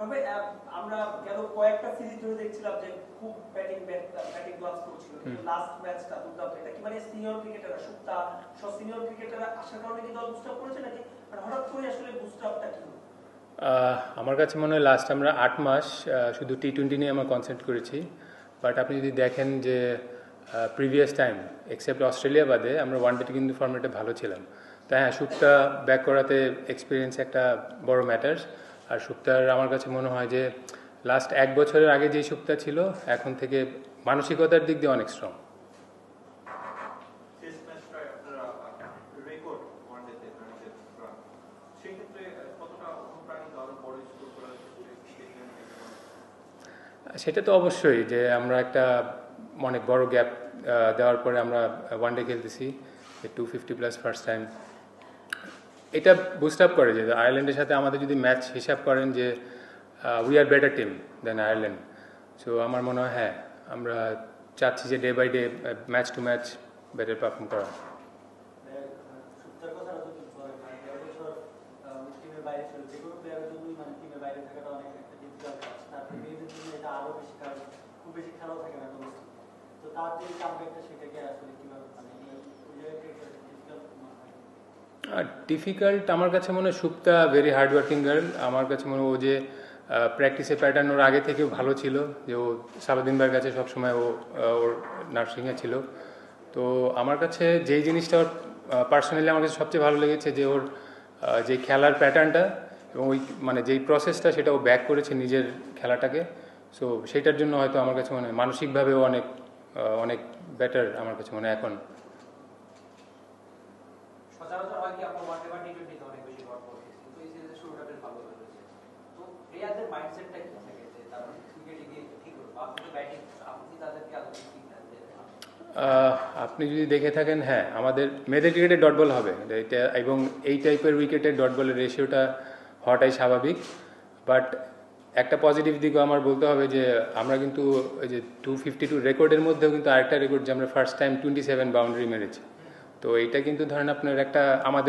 তবে আমরা গেল কয়েকটা সিরিজ ধরে দেখছিলাম যে খুব ব্যাটিং ব্যাটিং গ্লাভস করছিল লাস্ট ম্যাচটা দুর্দান্ত। এটা কি মানে সিনিয়র ক্রিকেটাররা সুপ্তা সব সিনিয়র ক্রিকেটাররা আসার কারণে কি দল বুস্ট আপ করেছে নাকি? মানে হঠাৎ করে আসলে বুস্ট আপটা কি আমার কাছে মনে হয় লাস্ট আমরা আট মাস শুধু টি টোয়েন্টি নিয়ে আমরা কনসেন্ট্রেট করেছি। বাট আপনি যদি দেখেন যে প্রিভিয়াস টাইম এক্সেপ্ট অস্ট্রেলিয়া বাদে আমরা ওয়ান ডেতে কিন্তু ফর্মেটে ভালো ছিলাম। তাই হ্যাঁ সুপ্তা ব্যাক করাতে এক্সপিরিয়েন্স একটা বড় ম্যাটার্স আর সুপ্তার আমার কাছে মনে হয় যে লাস্ট এক বছরের আগে যেই সুক্তা ছিল এখন থেকে মানসিকতার দিক দিয়ে অনেক স্ট্রং সেটা তো অবশ্যই যে আমরা একটা অনেক বড় গ্যাপ দেওয়ার পরে আমরা ওয়ান ডে খেলতেছি। Two fifty plus first time এটা বুস্ট আপ করে যে আয়ারল্যান্ডের সাথে আমাদের যদি ম্যাচ হিসাব করেন যে we are better team then Ireland so আমার মনে হয় হ্যাঁ আমরা চাচ্ছি যে day by day match to match better perform করা। মানে একটা খুব বেশি খেলাও থাকে না তো তার যে কামব্যাকটা সেটাকে আসলে কীভাবে মানে ওই জায়গাটা ডিফিকাল্ট মনে হয় ডিফিকাল্ট আমার কাছে মনে হয় Supta very hard working girl আমার কাছে মনে হয় ও যে প্র্যাকটিসের প্যাটার্ন ওর আগে থেকেও ভালো ছিল, যে ও সালাদিন ভাইয়ের কাছে সবসময় ও ওর নার্সিংয়ে ছিল। তো আমার কাছে যেই জিনিসটা ওর পার্সোনালি আমার কাছে সবচেয়ে ভালো লেগেছে, যে ওর যে খেলার প্যাটার্নটা এবং ওই মানে যেই প্রসেসটা সেটা ও ব্যাক করেছে নিজের খেলাটাকে। সো সেইটার জন্য হয়তো আমার কাছে মনে হয় মানসিকভাবেও অনেক অনেক বেটার আমার কাছে মনে হয় এখন সচরাচর হয় কি আমরা অনেক বেশি কিন্তু এই ভালো হয়েছে। তো মাইন্ডসেটটা কি থাকে? যে তারা আপনি তো ব্যাটিং আপনি কি আপনি যদি দেখে থাকেন হ্যাঁ আমাদের মেয়েদের ক্রিকেটে ডট বল হবে। এটা এবং এই টাইপের উইকেটে ডট বলের রেশিওটা হওয়াটাই স্বাভাবিক। বাট একটা পজিটিভ দিকও আমার বলতে হবে যে, আমরা কিন্তু ওই যে টু ফিফটি টু রেকর্ডের মধ্যেও কিন্তু আরেকটা রেকর্ড যে আমরা first time twenty seven boundary মেরেছি। তো এইটা কিন্তু ধরেন আপনার একটা আমাদের